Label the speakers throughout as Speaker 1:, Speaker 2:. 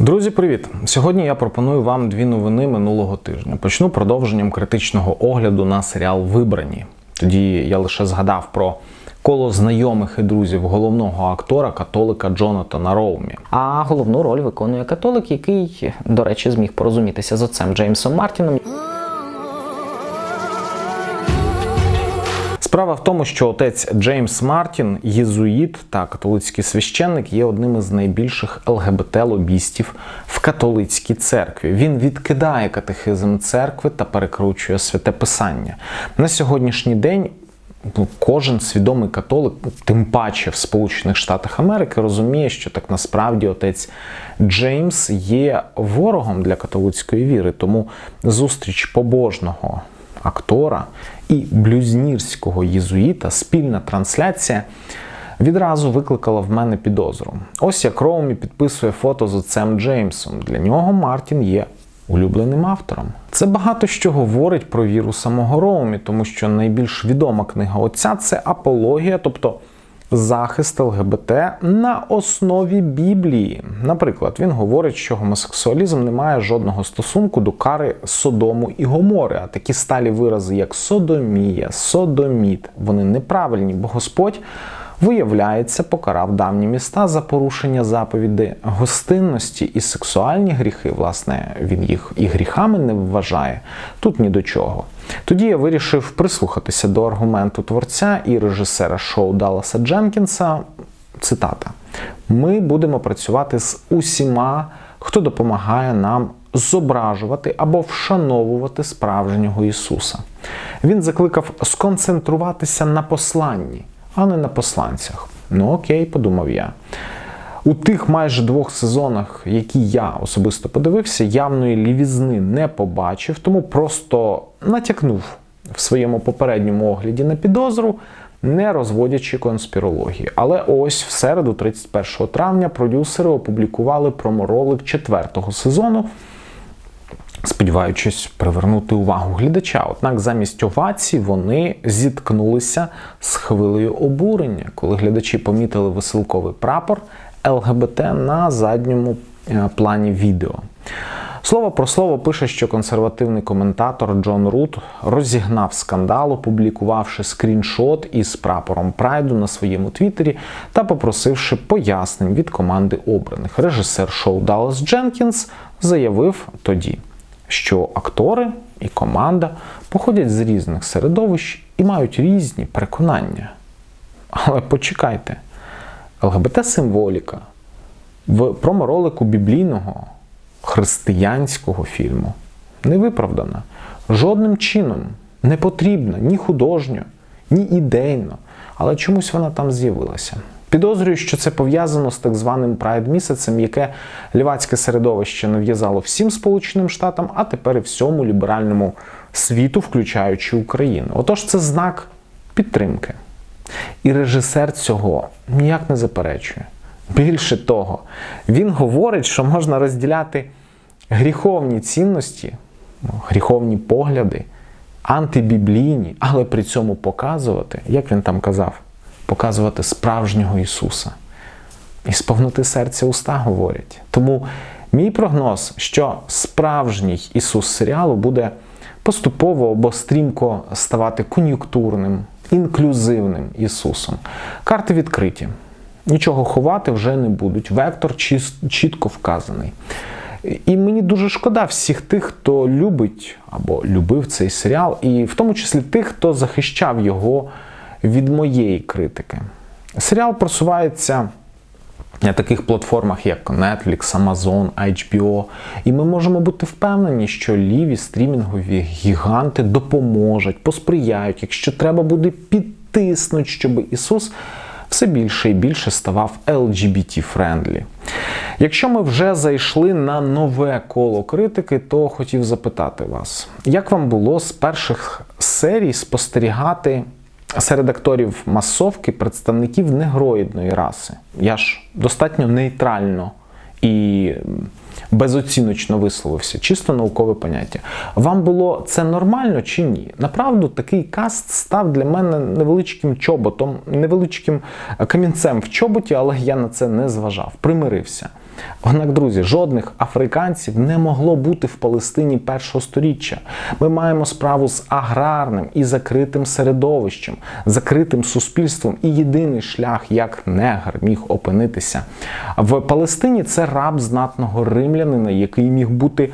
Speaker 1: Друзі, привіт! Сьогодні я пропоную вам дві новини минулого тижня. Почну продовженням критичного огляду на серіал Вибрані. Тоді я лише згадав про коло знайомих і друзів головного актора католика Джонатана Роумі.
Speaker 2: А головну роль виконує католик, який, до речі, зміг порозумітися з отцем Джеймсом Мартіном.
Speaker 1: Справа в тому, що отець Джеймс Мартін, єзуїт та католицький священник, є одним із найбільших ЛГБТ-лобістів в католицькій церкві. Він відкидає катехизм церкви та перекручує святе писання. На сьогоднішній день ну, кожен свідомий католик, тим паче в Сполучених Штатах Америки, розуміє, що так насправді отець Джеймс є ворогом для католицької віри. Тому зустріч побожного актора і блюзнірського єзуїта, спільна трансляція відразу викликала в мене підозру. Ось як Роумі підписує фото з отцем Джеймсом. Для нього Мартін є улюбленим автором. Це багато що говорить про віру самого Роумі, тому що найбільш відома книга отця це апологія, тобто захист ЛГБТ на основі Біблії. Наприклад, він говорить, що гомосексуалізм не має жодного стосунку до кари Содому і Гомори. А такі сталі вирази, як содомія, содоміт, вони неправильні, бо Господь. Виявляється, покарав давні міста за порушення заповіді гостинності і сексуальні гріхи. Власне, він їх і гріхами не вважає. Тут ні до чого. Тоді я вирішив прислухатися до аргументу творця і режисера шоу Далласа Дженкінса. Цитата: Ми будемо працювати з усіма, хто допомагає нам зображувати або вшановувати справжнього Ісуса. Він закликав сконцентруватися на посланні, а не на посланцях. Ну окей, подумав я. У тих майже двох сезонах, які я особисто подивився, явної лівізни не побачив, тому просто натякнув в своєму попередньому огляді на підозру, не розводячи конспірології. Але ось в середу, 31 травня, продюсери опублікували проморолик четвертого сезону. Сподіваючись привернути увагу глядача. Однак замість овацій вони зіткнулися з хвилею обурення, коли глядачі помітили веселковий прапор ЛГБТ на задньому е, плані відео. Слово про слово пише, що консервативний коментатор Джон Рут розігнав скандал, опублікувавши скріншот із прапором Прайду на своєму твіттері та попросивши пояснень від команди обраних. Режисер шоу Даллас Дженкінс заявив тоді, що актори і команда походять з різних середовищ і мають різні переконання. Але почекайте. ЛГБТ-символіка в проморолику біблійного християнського фільму не виправдана. Жодним чином не потрібна ні художньо, ні ідейно, але чомусь вона там з'явилася. Підозрюю, що це пов'язано з так званим прайд місяцем, яке лівацьке середовище нав'язало всім Сполученим Штатам, а тепер і всьому ліберальному світу, включаючи Україну. Отож, це знак підтримки. І режисер цього ніяк не заперечує. Більше того, він говорить, що можна розділяти гріховні цінності, ну, гріховні погляди, антибіблійні, але при цьому показувати, як він там казав, показувати справжнього Ісуса. І з повноти серця уста говорять. Тому мій прогноз, що справжній Ісус серіалу буде поступово або стрімко ставати кон'юнктурним, інклюзивним Ісусом. Карти відкриті. Нічого ховати вже не будуть. Вектор чітко вказаний. І мені дуже шкода всіх тих, хто любить або любив цей серіал, і в тому числі тих, хто захищав його від моєї критики. Серіал просувається на таких платформах, як Netflix, Amazon, HBO. І ми можемо бути впевнені, що ліві стрімінгові гіганти допоможуть, посприяють, якщо треба буде підтиснути, щоб Ісус все більше і більше ставав LGBT-френдлі. Якщо ми вже зайшли на нове коло критики, то хотів запитати вас, як вам було з перших серій спостерігати серед акторів масовки представників негроїдної раси? Я ж достатньо нейтрально і безоціночно висловився, чисто наукове поняття. Вам було це нормально чи ні? Направду, такий каст став для мене невеличким чоботом, невеличким камінцем в чоботі, але я на це не зважав, примирився. Однак, друзі, жодних африканців не могло бути в Палестині першого сторіччя. Ми маємо справу з аграрним і закритим середовищем, закритим суспільством. І єдиний шлях, як негр міг опинитися в Палестині, це раб знатного римлянина, який міг бути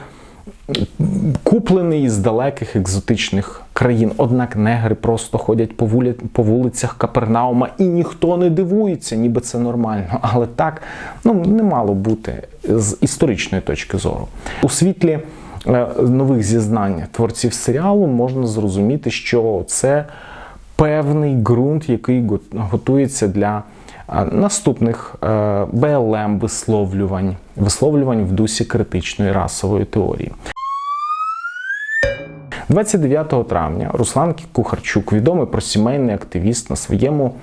Speaker 1: куплений із далеких екзотичних країн. Однак негри просто ходять по, вуля... по вулицях Капернаума і ніхто не дивується, ніби це нормально. Але так ну, не мало бути з історичної точки зору. У світлі е, нових зізнань творців серіалу можна зрозуміти, що це певний ґрунт, який го- готується для е, наступних е, БЛМ висловлювань, висловлювань в дусі критичної расової теорії. 29 травня Руслан Кухарчук, відомий просімейний активіст, на своєму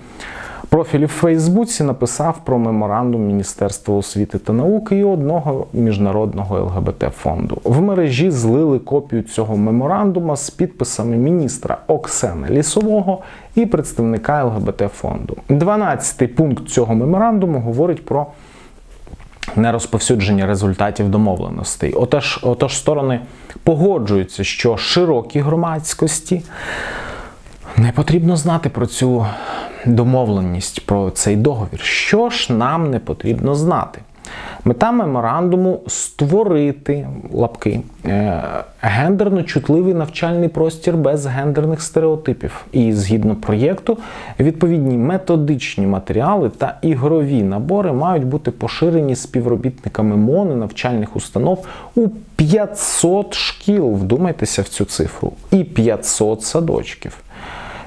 Speaker 1: профілі в Фейсбуці написав про меморандум Міністерства освіти та науки і одного міжнародного ЛГБТ фонду. В мережі злили копію цього меморандума з підписами міністра Оксени Лісового і представника ЛГБТ фонду. 12-й пункт цього меморандуму говорить про нерозповсюдження результатів домовленостей. Отож, отож сторони погоджуються, що широкій громадськості не потрібно знати про цю домовленість, про цей договір. Що ж нам не потрібно знати? Мета меморандуму створити лапки е, гендерно чутливий навчальний простір без гендерних стереотипів. І згідно проєкту, відповідні методичні матеріали та ігрові набори мають бути поширені співробітниками МОНи навчальних установ у 500 шкіл. Вдумайтеся в цю цифру, і 500 садочків.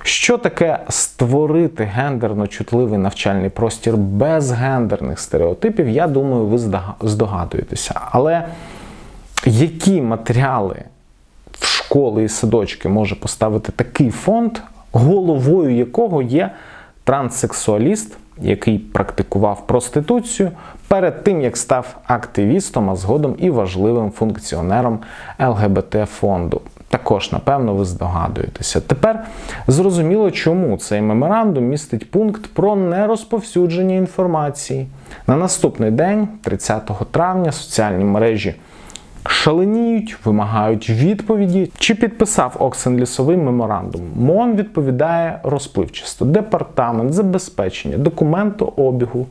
Speaker 1: Що таке створити гендерно чутливий навчальний простір без гендерних стереотипів, я думаю, ви здогадуєтеся. Але які матеріали в школи і садочки може поставити такий фонд, головою якого є транссексуаліст, який практикував проституцію перед тим, як став активістом, а згодом і важливим функціонером ЛГБТ фонду. Також, напевно, ви здогадуєтеся. Тепер зрозуміло, чому цей меморандум містить пункт про нерозповсюдження інформації. На наступний день, 30 травня, соціальні мережі шаленіють, вимагають відповіді. Чи підписав Оксен Лісовий меморандум? МОН відповідає розпливчасто. Департамент забезпечення документообігу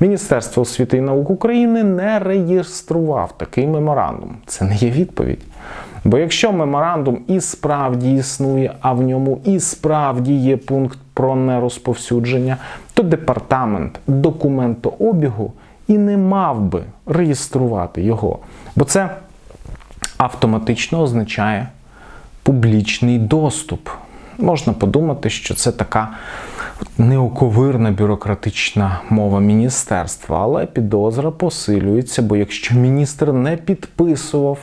Speaker 1: Міністерства освіти і наук України не реєстрував такий меморандум. Це не є відповідь. Бо якщо меморандум і справді існує, а в ньому і справді є пункт про нерозповсюдження, то департамент документообігу і не мав би реєструвати його. Бо це автоматично означає публічний доступ. Можна подумати, що це така неоковирна бюрократична мова міністерства, але підозра посилюється, бо якщо міністр не підписував,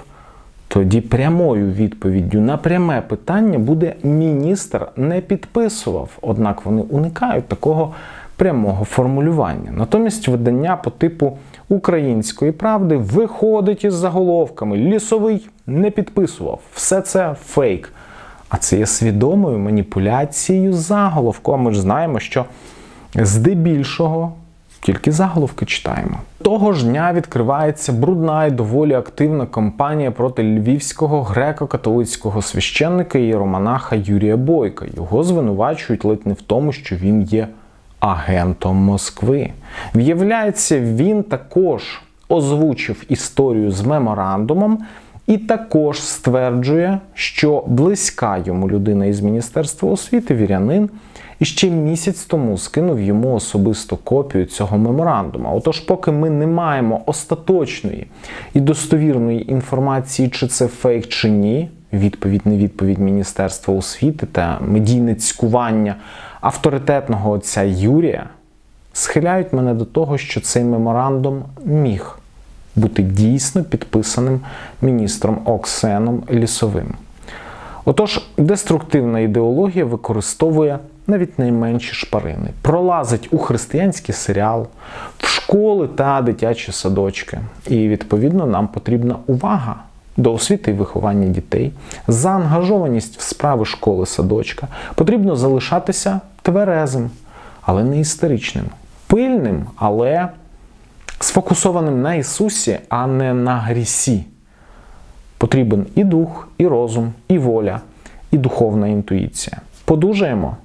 Speaker 1: тоді прямою відповіддю на пряме питання буде міністр не підписував. Однак вони уникають такого прямого формулювання. Натомість видання по типу української правди виходить із заголовками Лісовий не підписував. Все це фейк. А це є свідомою маніпуляцією заголовку. А ми ж знаємо, що здебільшого тільки заголовки читаємо. Того ж дня відкривається брудна і доволі активна кампанія проти львівського греко-католицького священника і романаха Юрія Бойка. Його звинувачують ледь не в тому, що він є агентом Москви. Виявляється, він також озвучив історію з меморандумом. І також стверджує, що близька йому людина із Міністерства освіти, вірянин, і ще місяць тому скинув йому особисто копію цього меморандума. Отож, поки ми не маємо остаточної і достовірної інформації, чи це фейк, чи ні, відповідь не відповідь Міністерства освіти та медійне цькування авторитетного отця Юрія, схиляють мене до того, що цей меморандум міг бути дійсно підписаним міністром Оксеном Лісовим. Отож, деструктивна ідеологія використовує навіть найменші шпарини, пролазить у християнський серіал, в школи та дитячі садочки. І відповідно нам потрібна увага до освіти і виховання дітей, заангажованість в справи школи садочка. Потрібно залишатися тверезим, але не істеричним, пильним, але сфокусованим на Ісусі, а не на грісі. Потрібен і дух, і розум, і воля, і духовна інтуїція. Подужаємо!